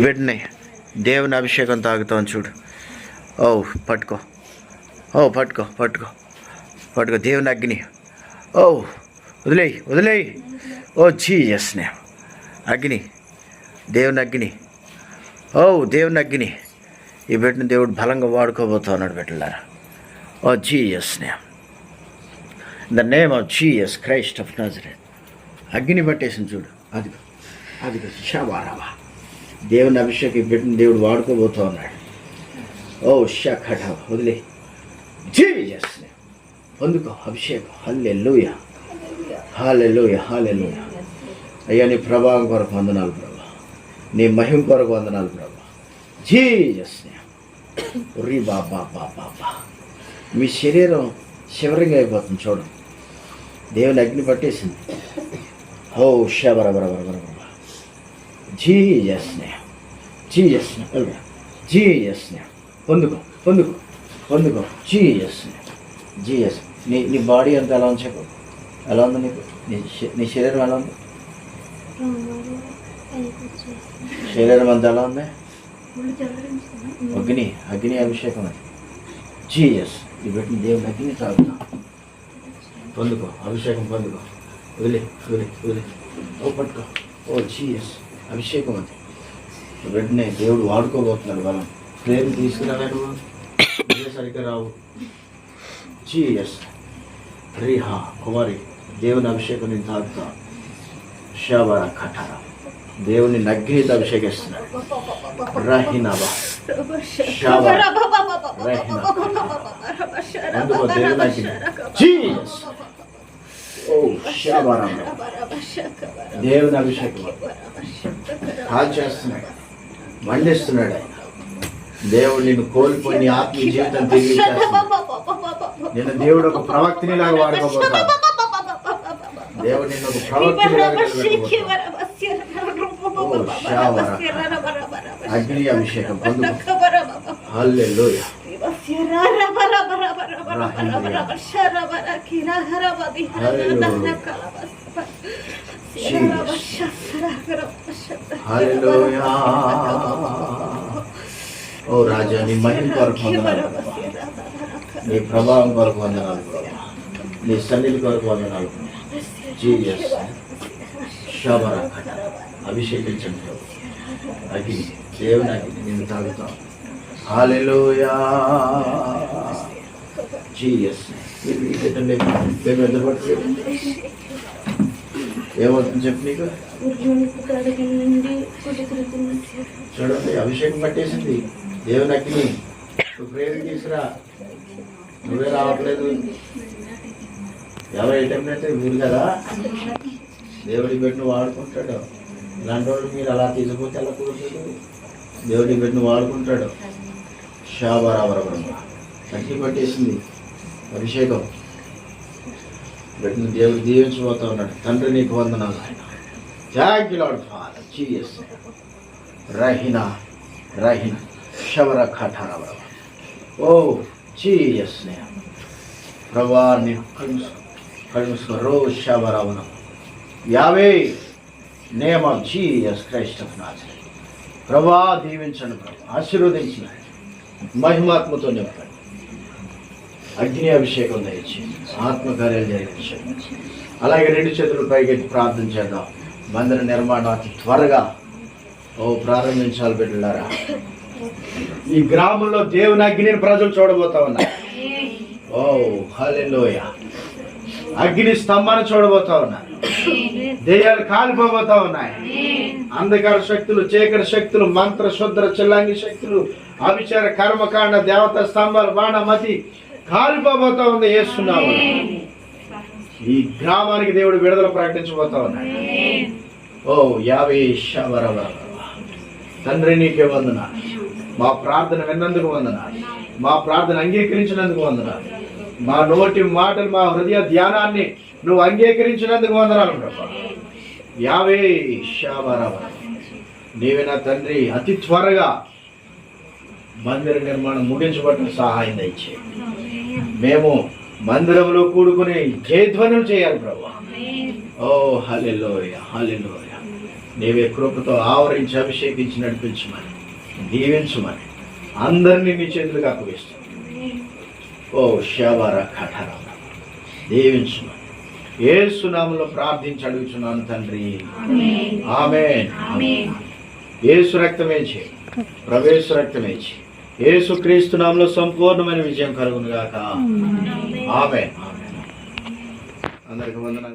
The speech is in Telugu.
వెంటనే దేవుని అభిషేకం తాగుతాం చూడు. ఓ పట్టుకో. ఓ పట్టుకో పట్టుకో. పట్టుకో దేవుని అగ్ని. ఓ వదిలేయి వదిలేయి. ఓ జీఎస్నే అగ్ని. దేవుని అగ్ని. ఓ దేవుని అగ్ని. ఈ బిడ్డను దేవుడు బలంగా వాడుకోబోతా ఉన్నాడు బిడ్డలారా. O జీఎస్నే the name of Jesus Christ of Nazareth అగ్ని పట్టేసింది చూడు. అది అది షవారవా దేవుని అభిషేకం ఈ దేవుడు వాడుకోబోతూ ఉన్నాడు. ఓ షఖట వదిలే. జీఎస్ పొందుకో అభిషేకం. హల్లే లూయ హాలే లూయ హాలే లూయ అయ్యా నీ ప్రభావం కొరకు వందనాలు ప్రభా. నీ మహిమ కొరకు వందనాలు ప్రభా. జీజస్ రీ బాబా బాబా బా మీ శరీరం శివరింగ్ అయిపోతుంది చూడండి. దేవుని అగ్ని పట్టేసింది. ఓ షబర బర బర బర బర జీజస్ జీజస్ పొందుకో పొందుకో పొందుకో. జీజస్ జీఎస్ నీ నీ బాడీ అంతా ఎలా ఉంది చెప్పు? ఎలా ఉంది నీకు? నీ నీ శరీరం ఎలా ఉంది? శరీరం అంతా ఎలా ఉంది? అగ్ని అగ్ని అభిషేకం అది. జీఎస్ ఈ పెట్టిన దేవుని అగ్ని తాగుతా. పొందుకో అభిషేకం పొందుకో. వదిలే వదిలే వదిలే. ఓ పట్టుకో. ఓ జీఎస్ అభిషేకం అది. వెంటనే దేవుడు వాడుకోబోతున్నాడు బలం. నువ్వు నువ్వే సరిగ్గా రావు. జీఎస్ రీహా కుమారి. దేవుని అభిషేకం నేను తాగుతా. షాబర కఠార. దేవుని నగ్గినితో అభిషేకిస్తున్నాడు. రహినవా. అందుకో దేవుని జీఎస్ ఓ షాబర దేవుని అభిషేకం. కాల్ చేస్తున్నాడు. మండిస్తున్నాడు ఆయన. దేవుడు నిన్ను కోల్పోయి నీ ఆత్మీయ జీవితం తిరిగి. నిన్ను దేవుడు ఒక ప్రవక్తిని లాగా వాడుకోబోతాడు దేవుడు నిన్ను ఒక ప్రవక్తిని లాగా. అగ్ని అభిషేకం. హల్లెలూయా. హల్లెలూయా ఓ రాజా నీ మహిమ కొరకు వందనాలు ప్రభా. నీ ప్రభావం కొరకు వందనాలు ప్రభా. నీ సన్నిధి కొరకు వందనాలు జీఎస్ శబర అభిషేకించండి ప్రభు అగ్ని దేవుని అగ్ని నేను తాగుతాం హాలెలూయా జీఎస్ ఏమవుతుంది చెప్పు నీకు? చూడండి అభిషేకం పట్టేసింది. దేవుని అగ్ని. నువ్వు తీసురా నువ్వే రావట్లేదు. ఎవరు ఐటమ్ అయితే మీరు కదా. దేవుడి బిడ్డను వాడుకుంటాడు. ఇలాంటి వాళ్ళు మీరు అలా తీసుకుపోతే ఎలా కుదురుతుంది దేవుడి బిడ్డను వాడుకుంటాడు. షాబరాబరబరం అగ్ని పట్టేసింది. అభిషేకం. బిడ్డను దేవుడు దీవించబోతా ఉన్నాడు. తండ్రి నీకు వందనాలు. ఆయన thank you Lord Father Jesus రహిన రహిన శవర ఖాఠారవ ఓ జీఎస్ ప్రభా నేను కలుసు కలుసుకో రో శవరవనం Yahweh name of Jesus Christ of Nazareth. ప్రభా దీవించండి ప్రభా. ఆశీర్వదించిన మహిమాత్మతో నింపండి. అగ్ని అభిషేకం దయచేయండి ఆత్మకార్యాలు జరిగించండి అలాగే రెండు చేతులు పైకెత్తి ప్రార్థన చేద్దాం. మందిర నిర్మాణం అతి త్వరగా ఓ ప్రారంభించాలి బిడ్డలారా. ఈ గ్రామంలో దేవుని అగ్నిని ప్రజలు చూడబోతా ఉన్నారు. ఓ హల్లెలూయ. అగ్ని స్తంభాన్ని చూడబోతా ఉన్నారు. దెయ్యాలు కాలిపోబోతా ఉన్నాయి. అంధకార శక్తులు చీకటి శక్తులు మంత్ర శుద్ర చిల్లాంగి శక్తులు అభిచార కర్మకాండ దేవత స్తంభాలు బాణ మతి కాలిపోబోతా ఉంది వేస్తున్నాము ఈ గ్రామానికి దేవుడు విడుదల ప్రకటించబోతా ఉన్నాడు ఓ యాభై తండ్రి నీకే వందనాలు. మా ప్రార్థన విన్నందుకు వందనాలు. మా ప్రార్థన అంగీకరించినందుకు వందనాలు. మా నోటి మాటలు మా హృదయ ధ్యానాన్ని నువ్వు అంగీకరించినందుకు వందనాలు ప్రభా. యావే శాబరవర నీవే నా తండ్రి అతి త్వరగా మందిర నిర్మాణం ముగించబడిన సహాయం దయచే మేము మందిరంలో కూడుకుని జయధ్వనులు చేయాలి ప్రభా? ఓ హల్లెలూయ హల్లెలూయ. నీవే కృపతో ఆవరించి అభిషేకించి నడిపించమని దీవించమని అందరినీ నీ చేతులకు అప్పగిస్తాం. ఓ శవర కఠర దీవించమని. ఏ సునామంలో ప్రార్థించి అడుగుచున్నాను తండ్రి. ఆమె ఏసు రక్తమే చే ప్రవేశ రక్తమే చే ఏసు క్రీస్తు నామంలో సంపూర్ణమైన విజయం కలుగును గాక ఆమె అందరికి వందనాలు.